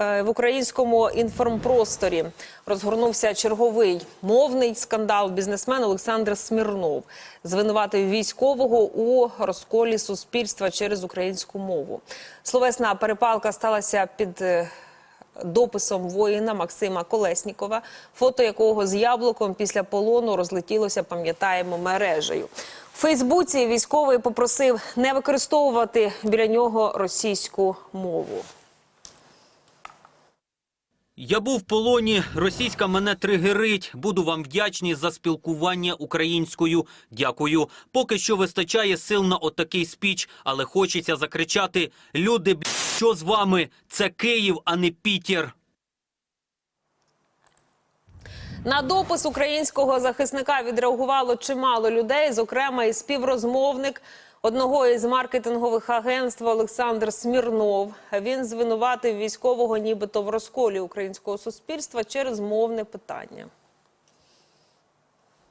Е, В українському інформпросторі розгорнувся черговий мовний скандал. Бізнесмен Олександр Смірнов звинуватив військового у розколі суспільства через українську мову. Словесна перепалка сталася під е, дописом воїна Максима Колеснікова, фото якого з яблуком після полону розлетілося, пам'ятаємо, мережею. У Фейсбуці військовий попросив не використовувати біля нього російську мову. Я був в полоні, російська мене тригерить. Буду вам вдячний за спілкування українською. Дякую. Поки що вистачає сил на отакий спіч, але хочеться закричати: люди, б**, що з вами? Це Київ, а не Пітер. На допис українського захисника відреагувало чимало людей, зокрема і співрозмовник одного із маркетингових агентств Олександр Смірнов. Він звинуватив військового, нібито в розколі українського суспільства через мовне питання.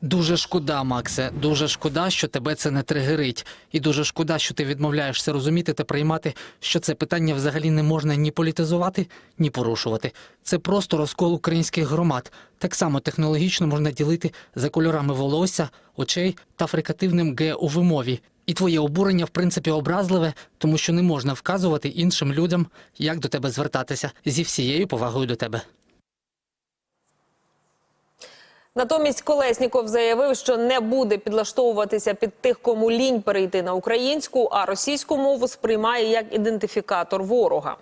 Дуже шкода, Максе. Дуже шкода, що тебе це не тригерить. І дуже шкода, що ти відмовляєшся розуміти та приймати, що це питання взагалі не можна ні політизувати, ні порушувати. Це просто розкол українських громад. Так само технологічно можна ділити за кольорами волосся, очей та фрикативним г у вимові. І твоє обурення, в принципі, образливе, тому що не можна вказувати іншим людям, як до тебе звертатися зі всією повагою до тебе. Натомість Колесніков заявив, що не буде підлаштовуватися під тих, кому лінь перейти на українську, а російську мову сприймає як ідентифікатор ворога.